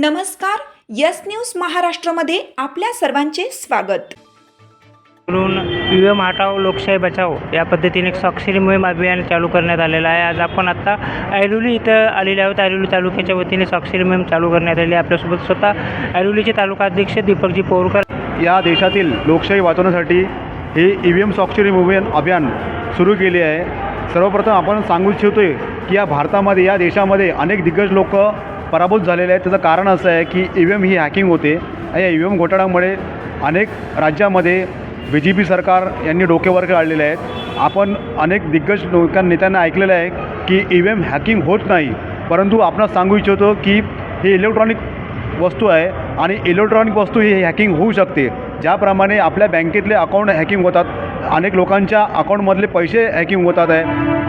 नमस्कार yes news महाराष्ट्रामध्ये आपल्या सर्वांचे स्वागत. म्हणून यू एम हटाव लोकशाही बचाव या पद्धतीने एक स्वाक्षरी मोहीम अभियान चालू करण्यात आलेलं आहे. आज आपण आत्ता ऐरोली इथं आलेले आहोत. ऐरोली तालुक्याच्या वतीने स्वाक्षरी मोहीम चालू करण्यात आली आहे. आपल्यासोबत स्वतः ऐरोलीचे तालुका अध्यक्ष दीपकजी पोरकर. या देशातील लोकशाही वाचवण्यासाठी हे ई व्ही एम स्वाक्षरी मोहीम अभियान सुरू केले आहे. सर्वप्रथम आपण सांगू इच्छितो आहे की या भारतामध्ये या देशामध्ये अनेक दिग्गज लोक पराभूत झालेले आहे त्याचं कारण असं आहे की ई व्ही एम ही हॅकिंग होते. आणि या ई व्ही एम घोटाळ्यामुळे अनेक राज्यामध्ये बी जे पी सरकार यांनी डोकेवर काढलेले आहेत. आपण अनेक दिग्गज लोकां नेत्यांना ऐकलेलं आहे की ई व्ही एम हॅकिंग होत नाही. परंतु आपणास सांगू इच्छितो की ही इलेक्ट्रॉनिक वस्तू आहे आणि इलेक्ट्रॉनिक वस्तू ही हॅकिंग होऊ शकते. ज्याप्रमाणे आपल्या बँकेतले अकाउंट हॅकिंग होतात. अनेक लोकांच्या अकाउंटमधले पैसे हॅकिंग होतात आहे.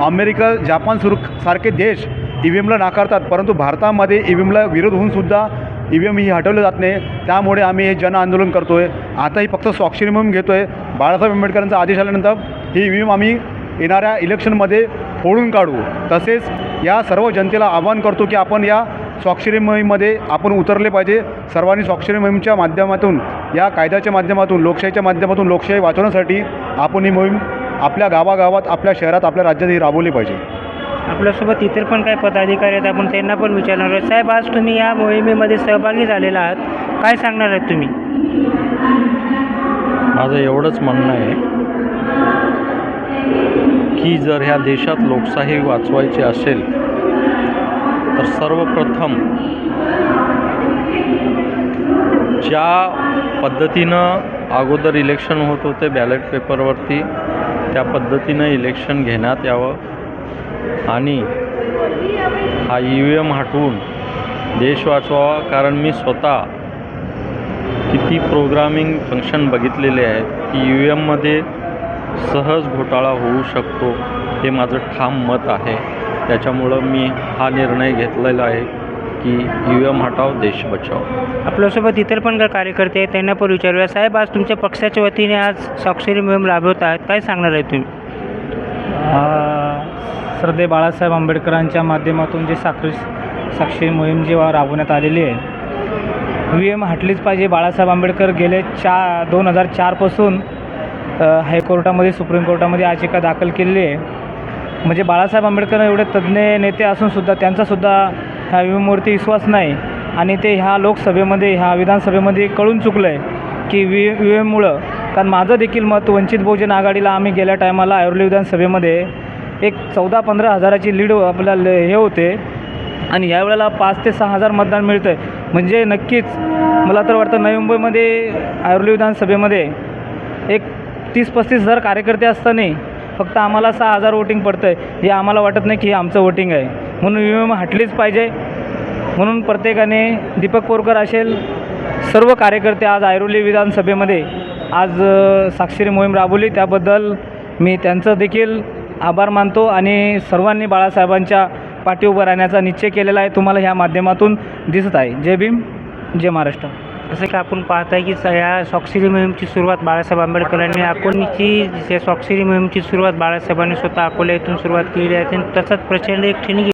अमेरिका जापान सुरू सारखे देश ई व्ही एमला नाकारतात परंतु भारतामध्ये ई व्ही एमला विरोध होऊनसुद्धा ई व्ही एम ही हटवलं जात नाही. त्यामुळे आम्ही हे जन आंदोलन करतो आहे आताही फक्त स्वाक्षरी म्हणून घेतो आहे बाळासाहेब आंबेडकरांचा आदेश आल्यानंतर ही ई व्ही एम आम्ही येणाऱ्या इलेक्शनमध्ये फोडून काढू. तसेच या सर्व जनतेला आवाहन करतो की आपण या स्वाक्षरी मोहीममध्ये आपण उतरले पाहिजे. सर्वांनी स्वाक्षरी मोहीमच्या माध्यमातून या कायद्याच्या माध्यमातून लोकशाहीच्या माध्यमातून लोकशाही वाचवण्यासाठी आपण ही मोहीम आपल्या गावागावात आपल्या शहरात आपल्या राज्यात ही राबवली पाहिजे. आपल्यासोबत इतर पण काही पदाधिकारी आहेत. आपण त्यांना पण विचारणार आहोत. साहेब आज तुम्ही या मोहिमेमध्ये सहभागी झालेला आहात. काय सांगणार आहात तुम्ही? माझं एवढंच म्हणणं आहे की जर ह्या देशात लोकशाही वाचवायची असेल तर सर्वप्रथम ज्या पद्धतीनं अगोदर इलेक्शन होत होते बॅलेट पेपरवरती त्या पद्धतीनं इलेक्शन घेण्यात यावं. आणि हा ई व्ही एम हटवून देश वाचवावा कारण मी स्वतः किती प्रोग्रामिंग फंक्शन बघितलेले आहेत की यू एममध्ये सहज घोटाळा होऊ शकतो हे माझं ठाम मत आहे. त्याच्यामुळं मी हा निर्णय घेतलेला आहे की यू एम हटाव देश बचाव. आपल्यासोबत इतर पण काही कार्यकर्ते आहेत त्यांना पण विचारूया. साहेब आज तुमच्या पक्षाच्या वतीने आज स्वाक्षरी मोहीम राबवत आहात. काय सांगणार आहे तुम्ही? श्रद्धे बाळासाहेब आंबेडकरांच्या माध्यमातून जे साखरी साक्षी मोहीम जी राबवण्यात आलेली आहे. व्ही एम हटलीच पाहिजे. बाळासाहेब आंबेडकर गेले चा दोन हजार चारपासून हायकोर्टामध्ये सुप्रीम कोर्टामध्ये याचिका दाखल केलेली आहे. म्हणजे बाळासाहेब आंबेडकर एवढे तज्ज्ञ नेते असूनसुद्धा त्यांचासुद्धा ह्या विमूर्ती विश्वास नाही. आणि ते ह्या लोकसभेमध्ये ह्या विधानसभेमध्ये कळून चुकलं आहे की वि व्ही एममुळं. कारण माझं देखील मत वंचित बहुजन आघाडीला आम्ही गेल्या टायमाला ऐरोली विधानसभेमध्ये एक चौदा पंधरा हजाराची लीड आपल्याला हे होते. आणि यावेळेला पाच ते सहा हजार मतदान मिळतं आहे म्हणजे नक्कीच मला तर वाटतं नवी मुंबईमध्ये आयुर्ली विधानसभेमध्ये एक तीस पस्तीस हजार कार्यकर्ते असताना फक्त आम्हाला सहा हजार वोटिंग पडतं आहे हे आम्हाला वाटत नाही की हे आमचं वोटिंग आहे. म्हणून यू एम हटलीच पाहिजे. म्हणून प्रत्येकाने दीपक पोरकर असेल सर्व कार्यकर्ते आज आयरोली विधानसभेमध्ये आज साक्षरी मोहीम राबवली. त्याबद्दल मी त्यांचं देखील आभार मानतो आणि सर्वांनी बाळासाहेबांच्या पाठी उभं राहण्याचा निश्चय केलेला आहे. तुम्हाला ह्या माध्यमातून दिसत आहे. जय भीम जय महाराष्ट्र. जसं की आपण पाहत आहे की स- या स्वाक्षरी मोहीमची सुरुवात बाळासाहेब आंबेडकरांनी अकोलीची स्वाक्षरी मोहीमची सुरुवात बाळासाहेबांनी स्वतः अकोला येथून सुरुवात केली आहे. आणि तसंच प्रचंड एक ठिणगी